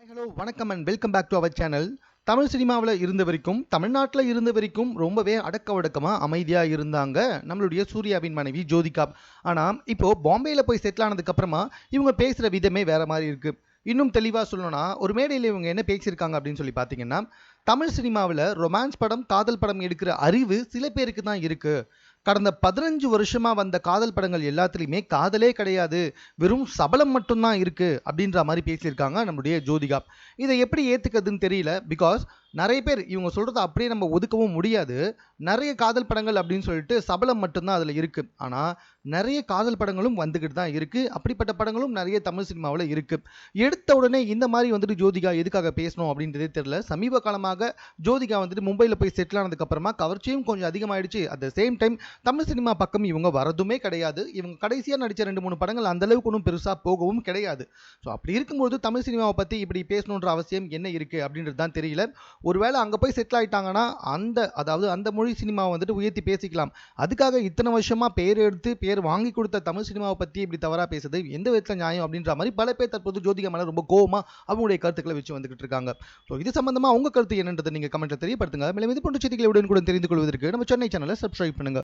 Hi hello வணக்கம் and welcome back to our channel Tamil சினிமாவில் இருந்த வரைக்கும் தமிழ்நாட்டில் இருந்த வரைக்கும் ரொம்பவே அடக்க ஒடுக்கமாக அமைதியாக இருந்தாங்க நம்மளுடைய சூர்யாவின் மனைவி ஜோதிகா. ஆனால் இப்போது பாம்பேயில் போய் செட்டில் ஆனதுக்கப்புறமா இவங்க பேசுகிற விதமே வேற மாதிரி இருக்குது இன்னும் தெளிவாக சொல்லணும்னா ஒரு மேடையில் இவங்க என்ன பேசியிருக்காங்க அப்படின்னு சொல்லி பார்த்தீங்கன்னா தமிழ் சினிமாவில் ரொமான்ஸ் படம் காதல் படம் எடுக்கிற அறிவு சில பேருக்கு தான் இருக்குது கடந்த பதினஞ்சு வருஷமா வந்த காதல் படங்கள் எல்லாத்துலேயுமே காதலே கிடையாது. வெறும் சபலம் மட்டும்தான் இருக்கு அப்படின்ற மாதிரி பேசியிருக்காங்க நம்முடைய ஜோதிகா. இதை எப்படி ஏத்துக்கிறதுன்னு தெரியல. பிகாஸ் நிறைய பேர் இவங்க சொல்கிறத அப்படியே நம்ம ஒதுக்கவும் முடியாது. நிறைய காதல் படங்கள் அப்படின்னு சொல்லிட்டு சபலம் மட்டும்தான் அதில் இருக்குது ஆனால் நிறைய காதல் படங்களும் வந்துக்கிட்டு தான் இருக்குது அப்படிப்பட்ட படங்களும் நிறைய தமிழ் சினிமாவில் இருக்குது எடுத்த உடனே இந்த மாதிரி வந்துட்டு ஜோதிகா எதுக்காக பேசணும் அப்படின்றதே தெரியல. சமீப காலமாக ஜோதிகா வந்துட்டு மும்பையில் போய் செட்டில் ஆனதுக்கப்புறமா கவர்ச்சியும் கொஞ்சம் அதிகமாகிடுச்சு at the same time Tamil cinema பக்கம் இவங்க வரதுமே கிடையாது. இவங்க கடைசியாக நடித்த ரெண்டு மூணு படங்கள் அந்த அளவுக்கு ஒன்றும் பெருசாக போகவும் கிடையாது. ஸோ அப்படி இருக்கும்போது தமிழ் சினிமாவை பற்றி இப்படி பேசணுன்ற அவசியம் என்ன இருக்குது அப்படின்றது தான் தெரியல. ஒருவேளை அங்கே போய் செட்டில் ஆகிட்டாங்கன்னா அந்த அதாவது அந்த மொழி சினிமாவை வந்துட்டு உயர்த்தி பேசிக்கலாம். அதுக்காக இத்தனை வருஷமாக பேர் எடுத்து பேர் வாங்கி கொடுத்த தமிழ் சினிமாவை பற்றி இப்படி தவறாக பேசுது எந்த விதத்தில் நியாயம் அப்படின்ற மாதிரி பல பேர் தற்போது ஜோதிகா மேலே ரொம்ப கோவமாக அவங்களுடைய கருத்துக்களை வச்சு வந்துகிட்டு இருக்காங்க. ஸோ இது சம்மந்தமாக உங்கள் கருத்து என்னன்றதை நீங்கள் கமெண்ட்டில் தெரியப்படுத்துங்க. மேலும் இது போன்ற செய்திகளை உடனுக்குடன் தெரிந்து கொள்வதற்கு நம்ம சென்னை சேனலை சப்ஸ்கிரைப் பண்ணுங்க.